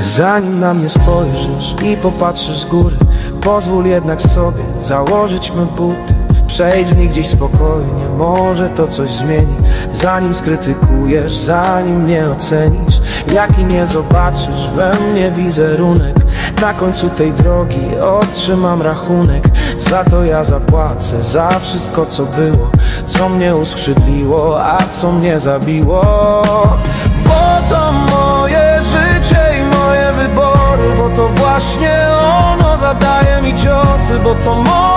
Zanim na mnie spojrzysz i popatrzysz z góry Pozwól jednak sobie założyć me buty. Przejdź w nich gdzieś spokojnie, może to coś zmieni. Zanim skrytykujesz, zanim mnie ocenisz. Jaki nie zobaczysz we mnie wizerunek. Na końcu tej drogi otrzymam rachunek. Za to ja zapłacę, za wszystko co było. Co mnie uskrzydliło, a co mnie zabiło. Bo to moje życie i moje wybory. Bo to właśnie ono zadaje mi ciosy Bo to moje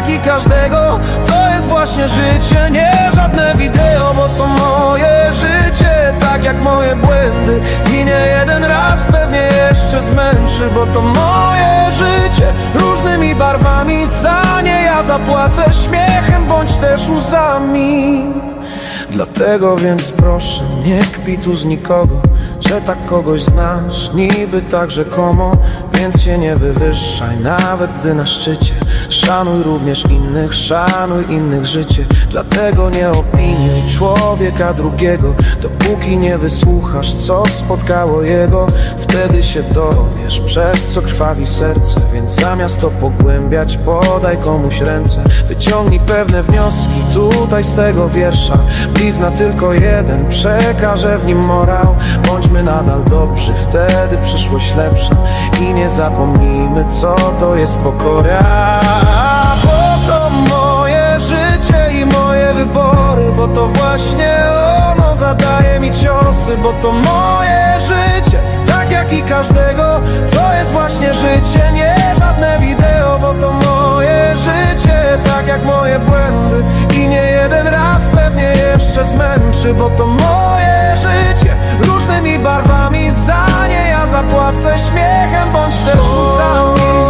jak i każdego To jest właśnie życie, nie żadne wideo Bo to moje życie, tak jak moje błędy. I nie jeden raz pewnie jeszcze zmęczy Bo to moje życie, różnymi barwami Za nie ja zapłacę śmiechem bądź też łzami. Dlatego więc proszę, nie kpi tu z nikogo Że tak kogoś znasz, niby tak rzekomo Więc się nie wywyższaj, nawet gdy na szczycie Szanuj również innych, szanuj innych życie. Dlatego nie opiniuj człowieka drugiego Dopóki nie wysłuchasz, co spotkało jego. Wtedy się dowiesz, przez co krwawi serce Więc zamiast to pogłębiać, podaj komuś ręce. Wyciągnij pewne wnioski tutaj z tego wiersza. Blizna tylko jeden, przekażę w nim morał. Bądźmy nadal dobrzy, wtedy przyszłość lepsza. I nie zapomnijmy, co to jest pokora wybory Bo to właśnie ono zadaje mi ciosy Bo to moje życie, tak jak i każdego To jest właśnie życie, nie żadne wideo Bo to moje życie, tak jak moje błędy. I nie jeden raz pewnie jeszcze zmęczy Bo to moje życie, różnymi barwami Za nie ja zapłacę śmiechem bądź też łzami